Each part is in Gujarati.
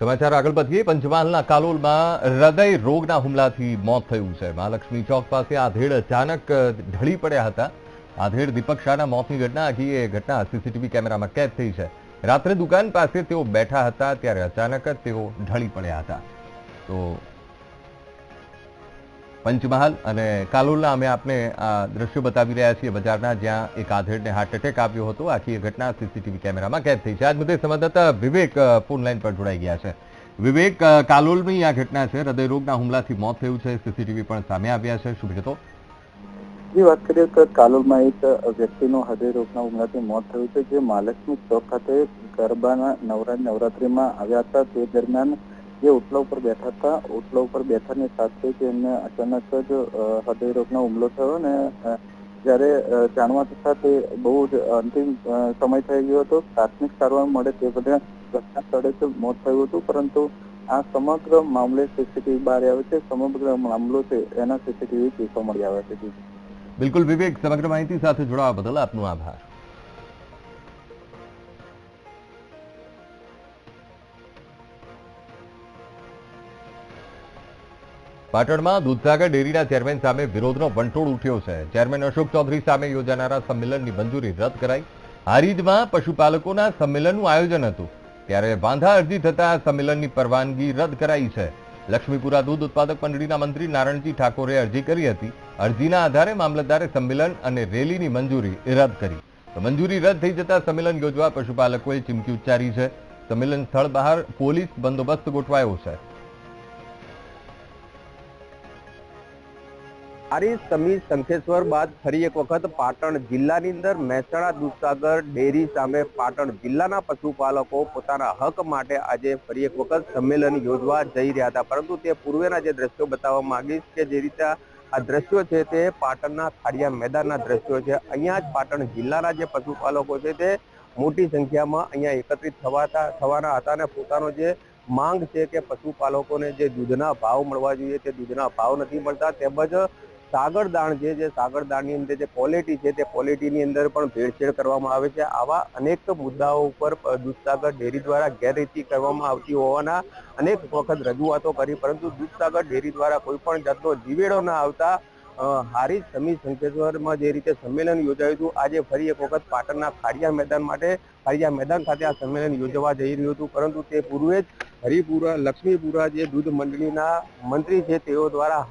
સમાચાર આગળ વધીએ. પંચમહાલના કાલોલમાં હૃદય રોગના હુમલાથી મોત થયું છે. મહાલક્ષ્મી ચોક પાસે આધેડ અચાનક ઢળી પડ્યા હતા. આધેડ દીપક શાહના મોતની ઘટના આખી એ ઘટના સીસીટીવી કેમેરામાં કેદ થઈ છે. રાત્રે દુકાન પાસે તેઓ બેઠા હતા, ત્યારે અચાનક જ તેઓ ઢળી પડ્યા હતા. તો પંચમહાલ અને કાલોલના અમે આપને આ દ્રશ્યો બતાવી રહ્યા છીએ બજારના, જ્યાં એક આધેડને હાર્ટ એટેક આવ્યો હતો. આખી એ ઘટના સીસીટીવી કેમેરામાં કેદ થઈ છે. આજ મુદ્દે સંવાદદાતા વિવેક ફોન લાઈન પર જોડાઈ ગયા છે. વિવેક કાલોલની આ ઘટના છે. હૃદયરોગના હુમલાથી મોત થયું છે. સીસીટીવી પણ સામે આવ્યા છે. શું વિગતો જે, વાત કરીએ તો કાલોલમાં એક વ્યક્તિનું હૃદય રોગના હુમલાથી મોત થયું છે. જે મહાલક્ષ્મી ચોક ખાતે ગરબાના નવરા નવરાત્રીમાં આવ્યા હતા. તે દરમિયાન જે ઓટલા ઉપર બેઠા હતા, ઓટલા ઉપર બેઠાની સાથે જ એમને અચાનક જ હૃદય હુમલો થયો ને જ્યારે જાણવા થતા તે બહુ જ અંતિમ સમય થઈ ગયો હતો. પ્રાથમિક સારવાર મળે તે બધા ઘટના સ્થળે મોત થયું હતું, પરંતુ આ સમગ્ર મામલે સીસીટીવી બહાર આવે છે. સમગ્ર મામલો છે, એના સીસીટીવી કેસો મળી આવે છે. બિલકુલ વિવેક, સમગ્ર માહિતી સાથે જોડાવા બદલ આપનો આભાર. પાટણમાં દૂધસાગર ડેરીના ચેરમેન સામે વિરોધનો વંટોળ ઉઠ્યો છે. ચેરમેન અશોક ચૌધરી સામે યોજાનારા સંમેલનની મંજૂરી રદ કરાઈ. હારીજમાં પશુપાલકોના સંમેલનનું આયોજન હતું. ત્યારે વાંધા અરજી થતા સંમેલનની પરવાનગી રદ કરાઈ છે. લક્ષ્મીપુરા દૂધ ઉત્પાદક મંડળીના મંત્રી નારણજી ઠાકોરે અરજી કરી હતી. અરજીના આધારે મામલતદારે સંમેલન અને રેલીની મંજૂરી રદ કરી. તો મંજૂરી રદ થઈ જતા સંમેલન યોજવા પશુપાલકોએ ચીમકી ઉચ્ચારી છે. સંમેલન સ્થળ બહાર પોલીસ બંદોબસ્ત ગોઠવાયો છે. આરી સમી શંખેશ્વર બાદ ફરી એક વખત પાટણ જિલ્લાની અંદર મહેસાણા દૂધસાગર ડેરી સામે પાટણ જિલ્લાના પશુપાલકો પોતાના હક માટે આજે ફરી એક વખત સંમેલન યોજવા જઈ રહ્યા હતા. પરંતુ તે પૂર્વેના જે દ્રશ્યો બતાવવા માંગીશ કે જે રીતે આ દ્રશ્યો છે તે પાટણના ખાડિયા મેદાનના દ્રશ્યો છે. અહીંયા જ પાટણ જિલ્લાના જે પશુપાલકો છે તે મોટી સંખ્યામાં અહીંયા એકત્રિત થવાતા, થવાના હતા અને પોતાનો જે માંગ છે કે પશુપાલકોને જે દૂધના ભાવ મળવા જોઈએ તે દૂધના ભાવ નથી મળતા, તેમજ સાગરદાણ છે, જે સાગરદાણની અંદર જે ક્વોલિટી છે, તે ક્વોલિટીની અંદર પણ ભેળસેળ કરવામાં આવે છે. આવા અનેક મુદ્દાઓ ઉપર દૂધસાગર ડેરી દ્વારા ગેરરીતિ કરવામાં આવતી હોવાના અનેક વખત રજૂઆતો કરી, પરંતુ દૂધસાગર ડેરી દ્વારા કોઈ પણ જાતનો જીવેડો ના આવતા હારી સમી સંકેશ્વરમાં જે રીતે સંમેલન યોજાયું હતું, આજે ફરી એક વખત પાટણના ખાડિયા મેદાન માટે, ખાડિયા મેદાન ખાતે આ સંમેલન યોજવા જઈ રહ્યું હતું, પરંતુ તે પૂર્વે જ હરિપુરા, લક્ષ્મીપુરા જે દૂધ મંડળીના મંત્રી છે, તેઓ દ્વારા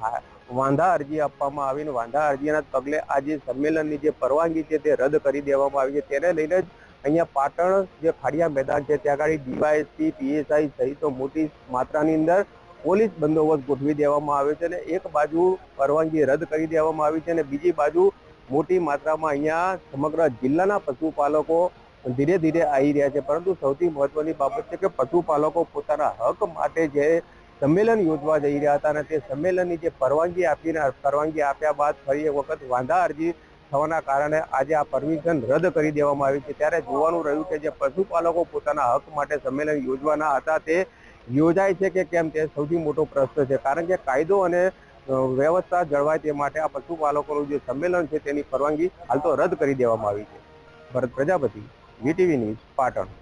વાંધા અરજી આપવામાં આવી અને વાંધા અરજીના પગલે આ સંમેલનની જે પરવાનગી છે તે રદ કરી દેવામાં આવી છે. તેને લઈને જ અહીંયા પાટણ જે ખાડિયા મેદાન છે, ત્યાં આગળ ડીવાયએસપી, પીએસઆઈ સહિતો મોટી માત્રાની અંદર પોલીસ બંદોબસ્ત ગોઠવી દેવામાં આવ્યો છે અને એક બાજુ પરવાનગી રદ કરી દેવામાં આવી છે અને બીજી બાજુ મોટી માત્રામાં અહીંયા સમગ્ર જિલ્લાના પશુપાલકો ધીરે ધીરે આવી રહ્યા છે. પરંતુ સૌથી મહત્વની બાબત છે કે પશુપાલકો પોતાના હક માટે જે સંમેલન યોજવા જઈ રહ્યા હતા અને તે સંમેલનની જે પરવાનગી આપીને પરવાનગી આપ્યા બાદ ફરી એક વખત વાંધા અરજી થવાના કારણે આજે આ પરમિશન રદ કરી દેવામાં આવી છે. ત્યારે જોવાનું રહ્યું કે જે પશુપાલકો પોતાના હક માટે સંમેલન યોજવાના હતા તે યોજાય છે કે કેમ તે સૌથી મોટો પ્રશ્ન છે. કારણ કે કાયદો અને વ્યવસ્થા જળવાય તે માટે આ પશુપાલકોનું જે સંમેલન છે તેની પરવાનગી હાલ તો રદ કરી દેવામાં આવી છે. Bharat Prajapati, VTV news, Patan.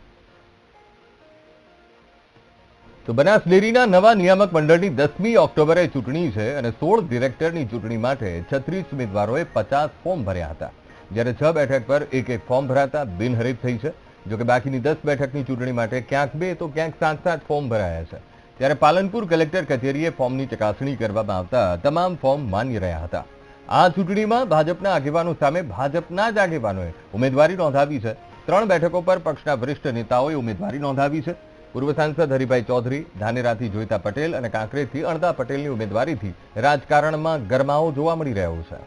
તો બનાસ ડેરીના નવા નિયામક મંડળની દસમી ઓક્ટોબરે ચૂંટણી છે અને સોળ ડિરેક્ટરની ચૂંટણી માટે છત્રીસ ઉમેદવારોએ પચાસ ફોર્મ ભર્યા હતા. જ્યારે છ બેઠક પર એક એક ફોર્મ ભરાતા બિનહરીફ થઈ છે. જોકે બાકીની દસ બેઠકની ચૂંટણી માટે ક્યાંક બે તો ક્યાંક સાત સાત ફોર્મ ભરાયા છે. ત્યારે પાલનપુર કલેક્ટર કચેરીએ ફોર્મની ચકાસણી કરવામાં આવતા તમામ ફોર્મ માન્ય રહ્યા હતા. આ ચૂંટણીમાં ભાજપના આગેવાનો સામે ભાજપના જ આગેવાનોએ ઉમેદવારી નોંધાવી છે. ત્રણ બેઠકો પર પક્ષના વરિષ્ઠ નેતાઓએ ઉમેદવારી નોંધાવી છે. પૂર્વ સાંસદ હરિભાઈ ચૌધરી, ધાનેરાથી જોઈતા પટેલ અને કાંકરેજથી અણદા પટેલની ઉમેદવારીથી રાજકારણમાં ગરમાવો જોવા મળી રહ્યો છે.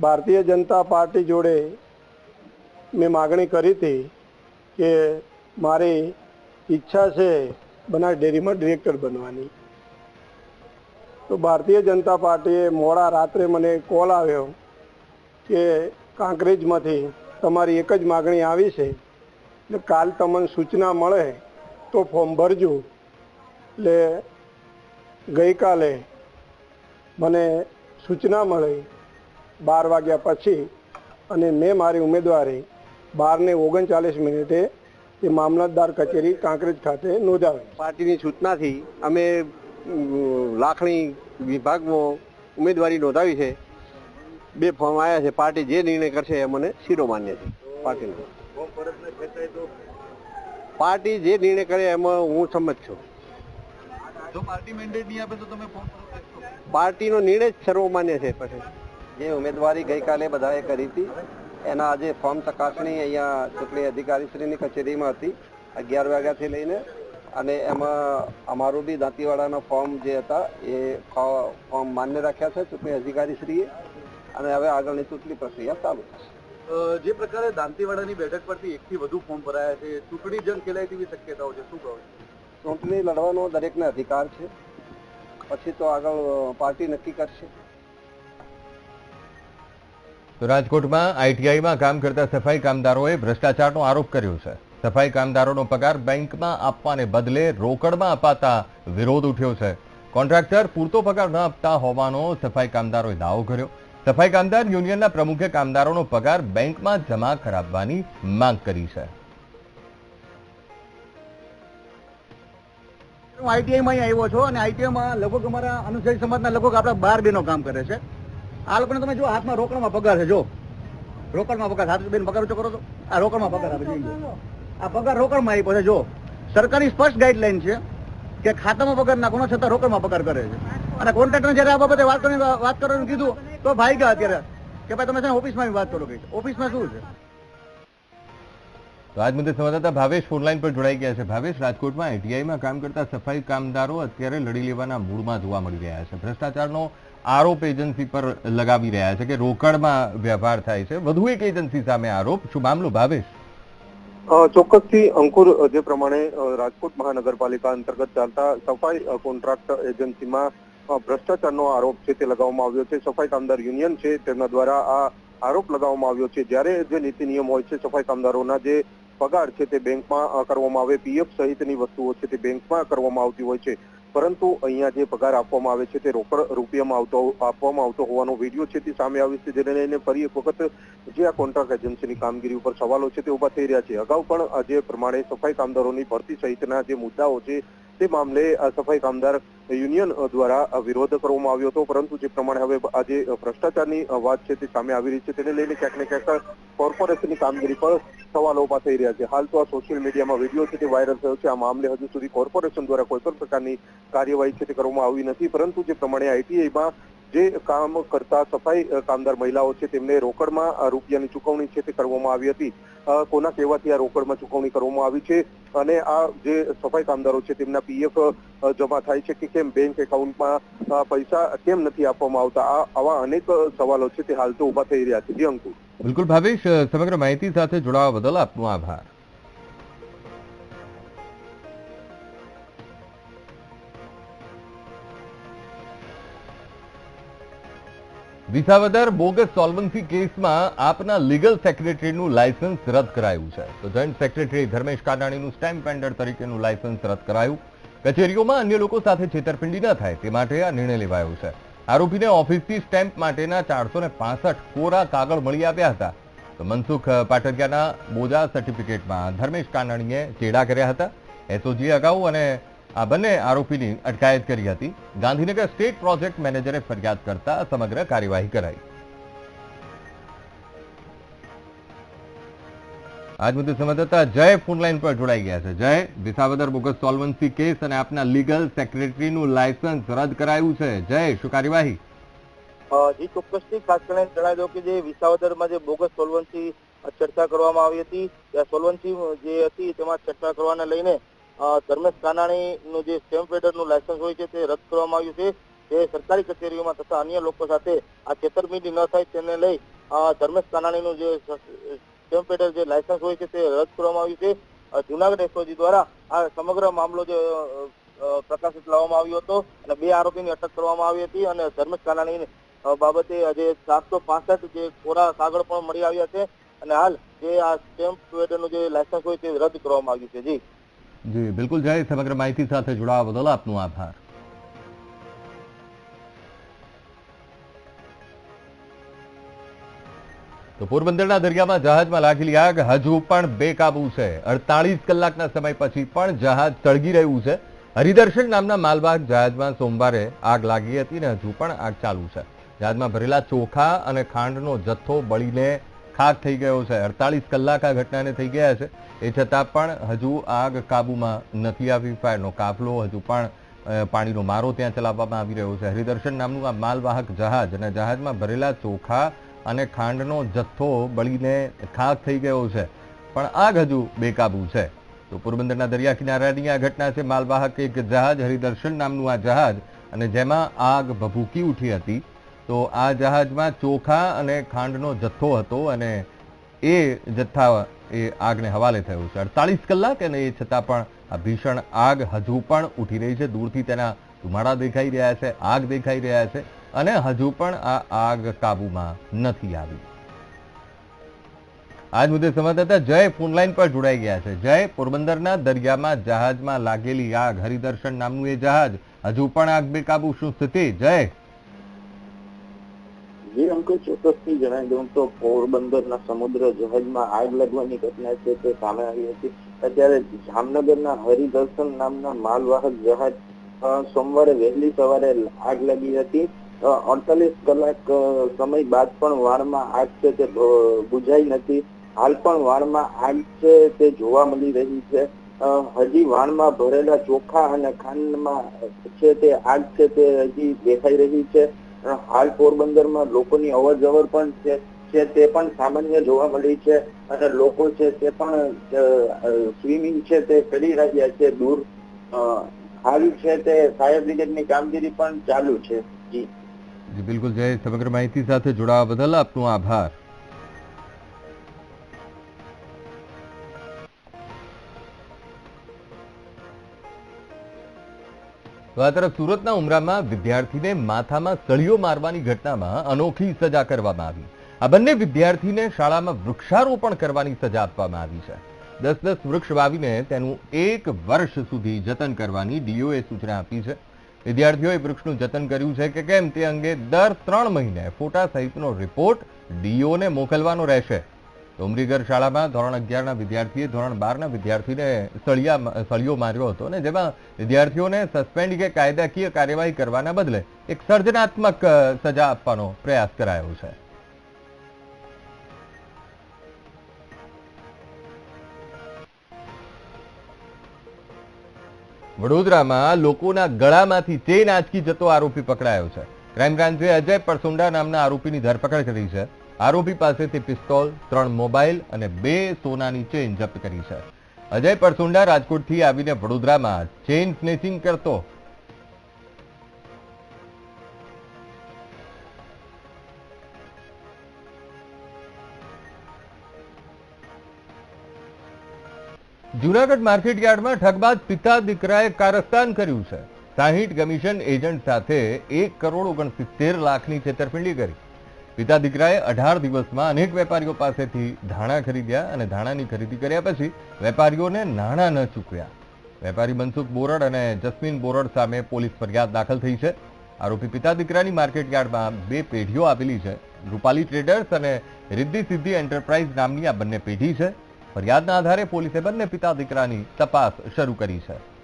ભારતીય જનતા પાર્ટી જોડે મેં માગણી કરી હતી કે મારી ઈચ્છા છે બનાસ ડેરીમાં ડિરેક્ટર બનવાની. તો ભારતીય જનતા પાર્ટીએ મોડા રાત્રે મને કોલ આવ્યો કે કાંકરેજમાંથી તમારી એક જ માગણી આવી છે. એટલે કાલ તમને સૂચના મળે તો ફોર્મ ભરજો. એટલે ગઈકાલે મને સૂચના મળી બાર વાગ્યા પછી અને મેં મારી ઉમેદવારી બારને ઓગણચાલીસ મિનિટે એ મામલતદાર કચેરી કાંકરેજ ખાતે નોંધાવી પાર્ટીની સૂચનાથી અમે લાખણી વિભાગમાં ઉમેદવારી નોંધાવી છે. બે ફોર્મ આવ્યા છે. પાર્ટી જે નિર્ણય કરશે એ મને શીરો માન્ય છે. પાર્ટીનો. પાર્ટી જે નિર્ણય કરે એમાં હું સંમત છું. જો પાર્ટી મેન્ડેટ નહીં આપે તો તમે ફોર્મ પાર્ટીનો નિર્ણય જ સર્વમાન્ય છે પછી. જે ઉમેદવારી ગઈકાલે બધાએ કરી હતી એના આજે ફોર્મ ચકાસણી અહીંયા ચૂંટણી અધિકારીશ્રીની કચેરીમાં હતી અગિયાર વાગ્યાથી લઈને. અને એમાં અમારું બી દાંતીવાડાના ફોર્મ જે હતા એ ફોર્મ માન્ય રાખ્યા છે ચૂંટણી અધિકારીશ્રીએ. અને હવે આગળની ચૂંટણી પ્રક્રિયા ચાલુ થશે જે પ્રકારે દાંતીવાડાની બેઠક પરથી એકથી વધુ ફોર્મ ભરાયા છે ચૂંટણી જંગ ખેલાય તેવી શક્યતાઓ છે શું કહો ચૂંટણી લડવાનો દરેકને અધિકાર છે પછી તો આગળ પાર્ટી નક્કી કરશે. તો રાજકોટમાં આઈટીઆઈમાં કામ કરતા સફાઈ કામદારોએ ભ્રષ્ટાચારનો આરોપ કર્યો છે. સફાઈ કામદારોનો પગાર બેંકમાં આપવાને બદલે રોકડમાં અપાતા વિરોધ ઉઠ્યો છે. કોન્ટ્રાક્ટર પૂરતો પગાર ન આપતા હોવાનો સફાઈ કામદારોએ દાવો કર્યો. સફાઈ કામદાર યુનિયનના પ્રમુખે કામદારોનો પગાર બેંકમાં જમા કરાવવાની માંગ કરી છે. હું આઈટીઆઈમાં આવ્યો છું અને આઈટીઆઈમાં લગભગ અમારા અનુસારી સમાજના લગભગ આપણા બાર બેનો કામ કરે છે. આ લોકોને તમે જો હાથમાં રોકડમાં પગાર છે જો રોકડમાં પગાર હાથ બેન, પગાર ઊંચો કરો તો. આ રોકડમાં પગાર આપે આ પગાર રોકડમાં આપ્યો છે જો સરકારની સ્પષ્ટ ગાઈડલાઈન છે કે ખાતામાં પગાર નાખવાનો, છતાં રોકડમાં પગાર કરે છે. અને કોન્ટ્રાક્ટરને જયારે આ બાબતે વાત કરીને વાત કરવાનું કીધું તો ભાઈ ગયા અત્યારે. કે ભાઈ તમે છે ઓફિસમાં વાત કરો કઈ ઓફિસમાં શું છે? તો આજ મુદ્દે સંવાદદાતા ભાવેશ ફોનલાઈન પર જોડાઈ ગયા છે. ભાવેશ રાજકોટમાં આઈટીઆઈમાં કામ કરતા સફાઈ કામદારો અત્યારે લડી લેવાના મૂડમાં જોવા મળી રહ્યા છે. ભ્રષ્ટાચારનો આરોપ એજન્સી પર લગાવી રહ્યા છે કે રોકડમાં વ્યવહાર થાય છે. વધુ એક એજન્સી સામે આરોપ. શું મામલો ભાવેશ? ચોક્કસથી અંકુર જે પ્રમાણે રાજકોટ મહાનગરપાલિકા અંતર્ગત ચાલતા સફાઈ કોન્ટ્રાક્ટ એજન્સીમાં ભ્રષ્ટાચારનો આરોપ છે તે લગાવવામાં આવ્યો છે. સફાઈ કામદાર યુનિયન છે તેમના દ્વારા આ આરોપ લગાવવામાં આવ્યો છે. જ્યારે જે નીતિ નિયમ હોય છે સફાઈ કામદારોના જે પગાર છે તે બેંકમાં કરવામાં આવે, પીએફ સહિતની વસ્તુઓ છે તે બેંકમાં કરવામાં આવતી હોય છે. પરંતુ અહીંયા જે પગાર આપવામાં આવે છે તે રોકડ, રૂપિયામાં આવતો, આપવામાં આવતો હોવાનો વીડિયો છે તે સામે આવ્યો છે. જેને લઈને ફરી એક વખત જે આ કોન્ટ્રાક્ટ એજન્સીની કામગીરી ઉપર સવાલો છે તે ઊભા થઈ રહ્યા છે. અગાઉ પણ જે પ્રમાણે સફાઈ કામદારોની ભરતી સહિતના જે મુદ્દાઓ છે તે મામલે સફાઈ કામદાર યુનિયન દ્વારા વિરોધ કરવામાં આવ્યો હતો. પરંતુ જે પ્રમાણે હવે આજે ભ્રષ્ટાચારની વાત છે તે સામે આવી રહી છે. તેને લઈને ક્યાંક ને ક્યાંક કોર્પોરેશનની કામગીરી પર સવાલો ઊભા થઈ રહ્યા છે. હાલ તો આ સોશિયલ મીડિયામાં વીડિયો છે તે વાયરલ થયો છે. આ મામલે હજુ સુધી કોર્પોરેશન દ્વારા કોઈ પણ પ્રકારની કાર્યવાહી છે તે કરવામાં આવી નથી. પરંતુ જે પ્રમાણે આઈટીઆઈમાં જે કામ કરતા સફાઈ કામદાર મહિલાઓ છે, તેમને રોકડમાં રૂપિયાની ચૂકવણી છે તે કરવામાં આવી હતી. કોના કહેવાથી આ રોકડમાં ચૂકવણી કરવામાં આવી છે? અને આ જે સફાઈ કામદારો છે, તેમના પીએફ જમા થાય છે કે કેમ? બેંક એકાઉન્ટમાં પૈસા કેમ નથી આપવામાં આવતા? આવા અનેક સવાલો છે તે હાલ તો ઊભા થઈ રહ્યા છે. જી અંકુર. બિલકુલ ભાવેશ સમગ્ર માહિતી સાથે જોડાવા બદલ આપનો આભાર. વિસાવદર બોગસ સોલ્વન્સી કેસમાં આપના લીગલ સેક્રેટરીનું લાયસન્સ રદ કરાયું છે. તો જોઈન્ટ સેક્રેટરી ધર્મેશ કાનાણીનું સ્ટેમ્પ વેન્ડર તરીકેનું લાયસન્સ રદ કરાયું. કચેરીઓમાં અન્ય લોકો સાથે છેતરપિંડી ન થાય તે માટે આ નિર્ણય લેવાયો છે. આરોપીને ઓફિસથી સ્ટેમ્પ માટેના ચારસો કોરા કાગળ મળી આવ્યા હતા. તો મનસુખ પાટડિયાના બોજા સર્ટિફિકેટમાં ધર્મેશ કાનાણીએ ચેડા કર્યા હતા. એસઓજી અગાઉ અને આ બંને આરોપીની અટકાયત કરી હતી. ગાંધીનગર સ્ટેટ પ્રોજેક્ટ મેનેજરે ફરિયાદ કરતા સમગ્ર કાર્યવાહી કરાઈ. આજ મુદ્દે સંવાદદાતા જય ફોનલાઈન પર જોડાઈ ગયા છે. જય, વિસાવદર બોગસ સોલ્વન્સી કેસ અને આપના લીગલ સેક્રેટરીનું લાયસન્સ રદ કરાયું છે. જય, શું કાર્યવાહી? જી, ચોક્કસથી ખાસ કરીને જણાવી દઉં કે જે વિસાવદરમાં જે બોગસ સોલ્વન્સી ચર્ચા કરવામાં આવી હતી, ત્યાં સોલ્વન્સી જે હતી તેમાં ચર્ચા કરવાને લઈને ધર્મેશ કાનાણીનું જે સ્ટેમ્પ વેડરનું લાયસન્સ હોય છે તે રદ કરવામાં આવ્યું છે. જે સરકારી કચેરીઓમાં તથા અન્ય લોકો સાથે આ છેતરપિંડી ન થાય તેને લઈ ધર્મેશ કાનાણીનું જે સ્ટેમ્પ વેડર જે લાયસન્સ હોય છે તે રદ કરવામાં આવ્યું છે. જુનાગઢ એસઓજી દ્વારા આ સમગ્ર મામલો જે પ્રકાશિત લાવવામાં આવ્યો હતો અને બે આરોપીની અટક કરવામાં આવી હતી અને ધર્મેશ કાનાણી બાબતે આજે સાતસો પાસઠ જે કોરા કાગળ પણ મળી આવ્યા છે અને હાલ જે આ સ્ટેમ્પ વેડરનું જે લાયસન્સ હોય તે રદ કરવામાં આવ્યું છે. જી. જી બિલકુલ જય સમગ્ર માહિતી સાથે જોડાવા બદલ આપનો આભાર તો પોરબંદરના દરિયામાં જહાજમાં લાગેલી આગ હજુ પણ બેકાબુ છે. અડતાલીસ કલાકના સમય પછી પણ જહાજ સળગી રહ્યું છે. હરિદર્શન નામના માલવાહક જહાજમાં સોમવારે આગ લાગી હતી અને હજુ પણ આગ ચાલુ છે. જહાજમાં ભરેલા ચોખા અને ખાંડનો જથ્થો બળીને ખાક થઈ ગયો છે. અડતાલીસ કલાક આ ઘટનાને થઈ ગયા છે. એ છતાં પણ હજુ આગ કાબુમાં નથી આવી. ફાયરનો કાફલો હજુ પણ પાણીનો મારો ત્યાં ચલાવવામાં આવી રહ્યો છે. હરિદર્શન નામનું આ માલવાહક જહાજ અને જહાજમાં ભરેલા ચોખા અને ખાંડનો જથ્થો બળીને ખાક થઈ ગયો છે. પણ આગ હજુ બેકાબુ છે. તો પોરબંદરના દરિયા કિનારાની આ ઘટના છે. માલવાહક એક જહાજ, હરિદર્શન નામનું આ જહાજ અને જેમાં આગ ભભૂકી ઉઠી હતી. તો આ જહાજમાં ચોખા અને ખાંડનો જથ્થો હતો અને એ જથ્થા એ આગને હવાલે થયું છે. અડતાલીસ કલાક અને એ છતાં પણ આ ભીષણ આગ હજુ પણ ઉઠી રહી છે. દૂરથી તેના ધુમાડા દેખાઈ રહ્યા છે, આગ દેખાઈ રહ્યા છે અને હજુ પણ આ આગ કાબુમાં નથી આવી. આજ મુદ્દે સંવાદદાતા જય ફોનલાઈન પર જોડાઈ ગયા છે. જય, પોરબંદરના દરિયામાં જહાજમાં લાગેલી આગ, હરિદર્શન નામનું એ જહાજ. હજુ પણ આગ બેકાબુ શું સ્થિતિ? જય. જે અંકુશ ચોક્કસથી જણાવી દઉં તો પોરબંદરના સમુદ્ર જહાજમાં આગ લાગવાની ઘટના છે તે સામે આવી હતી. અત્યારે જામનગરના હરિદર્શન નામના માલવાહક જહાજ સોમવારે વહેલી સવારે આગ લાગી હતી. અડતાલીસ કલાક સમય બાદ પણ વાળમાં આગ છે તે બુઝાઈ નથી. હાલ પણ વાળમાં આગ છે તે જોવા મળી રહી છે. હજી વાણમાં ભરેલા ચોખા અને ખાંડમાં છે તે આગ છે તે હજી દેખાઈ રહી છે. હાલ પોરબંદરમાં લોકોની અવર જવર પણ છે તે પણ સામાન્ય જોવા મળી છે અને લોકો છે તે પણ સ્વિમિંગ છે તે કરી રહ્યા છે દૂર. હાલ છે તે ફાયર બ્રિગેડની કામગીરી પણ ચાલુ છે. જી, બિલકુલ, જય સમગ્ર માહિતી સાથે જોડાવા બદલ આપનો આભાર. તો સુરતના ઉમરામાં વિદ્યાર્થીને માથામાં સળીઓ મારવાની ઘટનામાં અનોખી સજા કરવામાં આવી. આ બંને વિદ્યાર્થીને શાળામાં વૃક્ષારોપણ કરવાની સજા આપવામાં આવી છે. દસ દસ વૃક્ષ વાવીને તેનું એક વર્ષ સુધી જતન કરવાની ડીઓએ સૂચના આપી છે. વિદ્યાર્થીઓએ વૃક્ષનું જતન કર્યું છે કે કેમ તે અંગે દર ત્રણ મહિને ફોટા સહિતનો રિપોર્ટ ડીઓને મોકલવાનો રહેશે. તો શાળામાં ધોરણ અગિયારના વિદ્યાર્થીએ ધોરણ બારના વિદ્યાર્થીને સળિયા સળિયો માર્યો હતો અને જેમાં વિદ્યાર્થીઓને સસ્પેન્ડ કે કાયદાકીય કાર્યવાહી કરવાના બદલે એક સર્જનાત્મક સજા આપવાનો પ્રયાસ કરાયો છે. વડોદરામાં લોકોના ગળામાંથી ચેન આંચકી જતો આરોપી પકડાયો છે. ક્રાઇમ બ્રાન્ચે અજય પરસુંડા નામના આરોપીની ધરપકડ કરી છે. આરોપી પાસેથી પિસ્તોલ, ત્રણ મોબાઈલ અને બે સોનાની ચેઇન જપ્ત કરી છે. અજય પરસુંડા રાજકોટથી આવીને વડોદરામાં ચેઇન સ્નેચિંગ કરતો. જુનાગઢ માર્કેટ યાર્ડમાં ઠગબાજ પિતા દીકરાએ કારસ્તાન કર્યું છે. સાહીઠ કમિશન એજન્ટ સાથે એક કરોડ ઓગણસિત્તેર લાખની છેતરપિંડી કરી. પિતા દીકરાએ અઢાર દિવસમાં અનેક વેપારીઓ પાસેથી ધાણા ખરીદ્યા અને ધાણાની ખરીદી કર્યા પછી વેપારીઓને નાણાં ન ચૂકવ્યા. વેપારી મનસુખ બોરડ અને જસ્મીન બોરડ સામે પોલીસ ફરિયાદ દાખલ થઈ છે. આરોપી પિતા દીકરાની માર્કેટ યાર્ડમાં બે પેઢીઓ આવેલી છે. રૂપાલી ટ્રેડર્સ અને રિદ્ધિ સિદ્ધિ એન્ટરપ્રાઇઝ નામની આ બંને પેઢી છે. ફરિયાદના આધારે પોલીસે બંને પિતા દીકરાની તપાસ શરૂ કરી છે.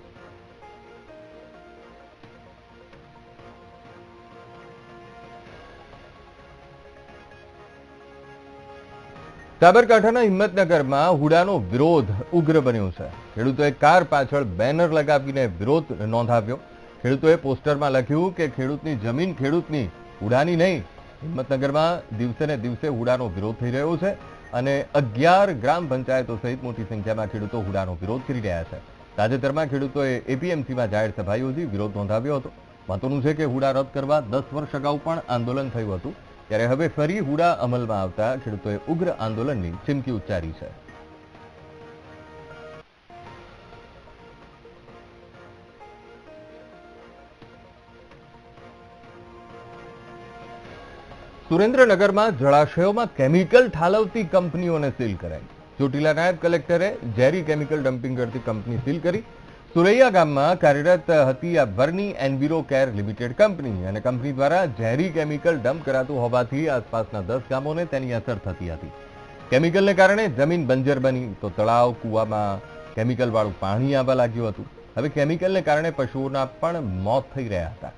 સાબરકાંઠાના હિંમતનગરમાં હુડાનો વિરોધ ઉગ્ર બન્યો છે. ખેડૂતોએ કાર પાછળ બેનર લગાવીને વિરોધ નોંધાવ્યો. ખેડૂતોએ પોસ્ટરમાં લખ્યું કે ખેડૂતની જમીન ખેડૂતની, હુડાની નહીં. હિંમતનગરમાં દિવસે ને દિવસે હુડાનો વિરોધ થઈ રહ્યો છે અને અગિયાર ગ્રામ પંચાયતો સહિત મોટી સંખ્યામાં ખેડૂતો હુડાનો વિરોધ કરી રહ્યા છે. તાજેતરમાં ખેડૂતોએ એપીએમસીમાં જાહેર સભા યોજી વિરોધ નોંધાવ્યો હતો. મહત્વનું છે કે હુડા રદ કરવા દસ વર્ષ અગાઉ પણ આંદોલન થયું હતું. ત્યારે હવે ફરી હુડા અમલમાં આવતા ખેડૂતોએ ઉગ્ર આંદોલનની ચીમકી ઉચ્ચારી છે. સુરેન્દ્રનગરમાં જળાશયોમાં કેમિકલ ઠાલવતી કંપનીઓને સીલ કરાઈ. ચોટીલા નાયબ કલેક્ટરે ઝેરી કેમિકલ ડમ્પિંગ કરતી કંપની સીલ કરી સુરૈયા ગામમાં કાર્યરત હતી આ Burni Enviro Care Limited company અને કંપની દ્વારા ઝેરી કેમિકલ ડમ્પ કરાતું હોવાથી આસપાસના દસ ગામોને તેની અસર થતી હતી. કેમિકલને કારણે જમીન બંજર બની તો તળાવ, કૂવામાં કેમિકલવાળું પાણી આવવા લાગ્યું હતું. હવે કેમિકલને કારણે પશુઓના પણ મોત થઈ રહ્યા હતા.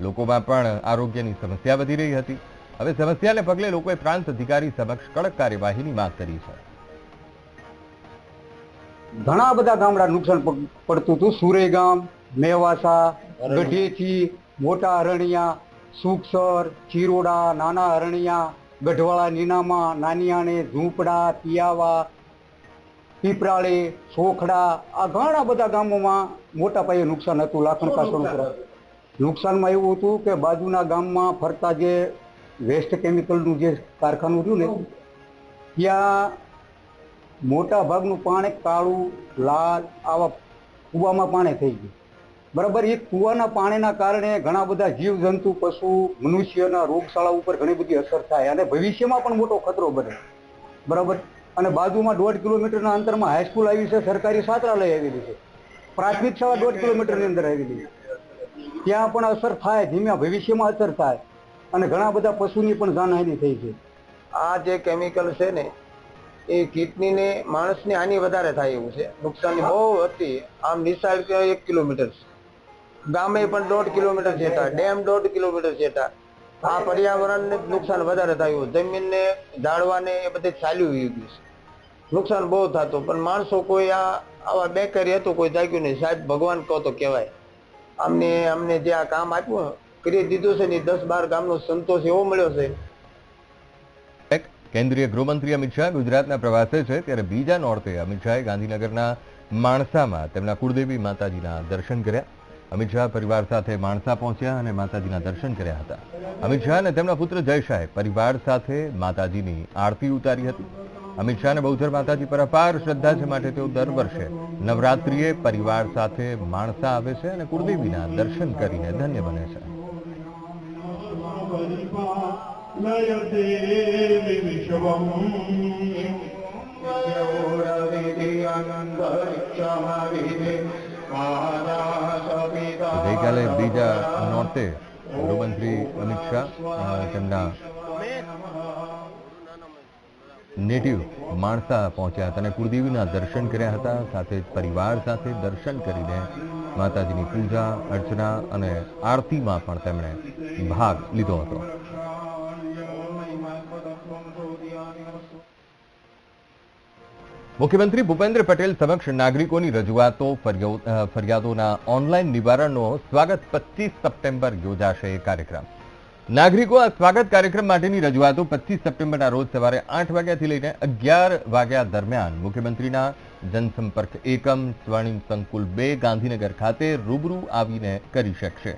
લોકોમાં પણ આરોગ્યની સમસ્યા વધી રહી હતી. હવે સમસ્યાને પગલે લોકોએ પ્રાંત અધિકારી સમક્ષ કડક કાર્યવાહીની માંગ કરી છે. ઘણા બધા ગામડા નુકસાન પડતું હતું. સુરે ગામ મેવાસા ગઢેચી મોટા અરણિયા સુખસર ચિરોડા નાના અરણિયા ગઢવાળા નીનામા નાનિયાણે ઝૂંપડા પિયાવા પીપરાળે સોખડા આ ઘણા બધા ગામોમાં મોટા પાયે નુકસાન હતું લાખણ કાસણ નુકસાનમાં એવું હતું કે બાજુના ગામમાં ફરતા જે વેસ્ટ કેમિકલનું જે કારખાનું હતું ને ત્યાં મોટા ભાગનું પાણી કાળું, લાલ, આવા કૂવામાં પાણી થઈ ગયું. બરાબર, એ કૂવાના પાણીના કારણે ઘણા બધા જીવજંતુ, પશુ, મનુષ્યના રોગશાળા ઉપર ઘણી બધી અસર થાય અને ભવિષ્યમાં પણ મોટો ખતરો બને. બરાબર? અને બાજુમાં દોઢ કિલોમીટરના અંતરમાં હાઈસ્કૂલ આવી છે, સરકારી છાત્રાલય આવેલી છે. પ્રાથમિક શાળા દોઢ કિલોમીટરની અંદર આવેલી છે. ત્યાં પણ અસર થાય ધીમે ભવિષ્યમાં અસર થાય. અને ઘણા બધા પશુની પણ જાનહાની થઈ છે. આ જે કેમિકલ છે ને એ કિડનીને માણસની હાનિ વધારે થાય એવું છે. નુકસાની બહુ હતી. આમ નિશાળ એક કિલોમીટર ગામે પણ દોઢ કિલોમીટર જેટા ડેમ દોઢ કિલોમીટર જેટા આ પર્યાવરણને ને નુકસાન વધારે થયું જમીનને, ઝાડવાને એ બધે ચાલ્યું ગયું છે. નુકસાન બહુ થતું. પણ માણસો કોઈ આ, આવા બેકરી હતું, કોઈ જાગ્યું નહીં. સાહેબ ભગવાન કહો તો કહેવાય. અમને અમને જે આ કામ આપ્યું, કરી દીધું છે ને દસ બાર ગામનો સંતોષ એવો મળ્યો છે કેન્દ્રીય ગૃહમંત્રી અમિત શાહ ગુજરાતના પ્રવાસે છે ત્યારે બીજા નોર્તે અમિત શાહે ગાંધીનગરના માણસામાં તેમના કુળદેવી માતાજીના દર્શન કર્યા. અમિત શાહ પરિવાર સાથે માણસા પહોંચ્યા અને માતાજીના દર્શન કર્યા હતા. અમિત શાહ અને તેમના પુત્ર જય શાહે પરિવાર સાથે માતાજીની આરતી ઉતારી હતી. અમિત શાહ અને બહુચર માતાજી પર અપાર શ્રદ્ધા છે માટે તેઓ દર વર્ષે નવરાત્રિએ પરિવાર સાથે માણસા આવે છે અને કુળદેવીના દર્શન કરીને ધન્ય બને છે. લયદેવી વિશ્વમ ગઈકાલે બીજા નોર્તે ગૃહમંત્રી અમિત શાહ તેમના નેટિવ માણસા પહોંચ્યા હતા અને કુળદેવીના દર્શન કર્યા હતા સાથે પરિવાર સાથે દર્શન કરીને માતાજીની પૂજા અર્ચના અને આરતીમાં પણ તેમણે ભાગ લીધો હતો મુખ્યમંત્રી ભૂપેન્દ્ર પટેલ સમક્ષ નાગરિકોની રજૂઆતો ફરિયાદોના ઓનલાઈન નિવારણનો સ્વાગત પચીસ સપ્ટેમ્બર યોજાશે કાર્યક્રમ. નાગરિકો આ સ્વાગત કાર્યક્રમ માટેની રજૂઆતો પચીસ સપ્ટેમ્બરના રોજ સવારે આઠ વાગ્યાથી લઈને અગિયાર વાગ્યા દરમિયાન મુખ્યમંત્રીના જનસંપર્ક એકમ, સ્વર્ણિમ સંકુલ બે, ગાંધીનગર ખાતે રૂબરૂ આવીને કરી શકશે.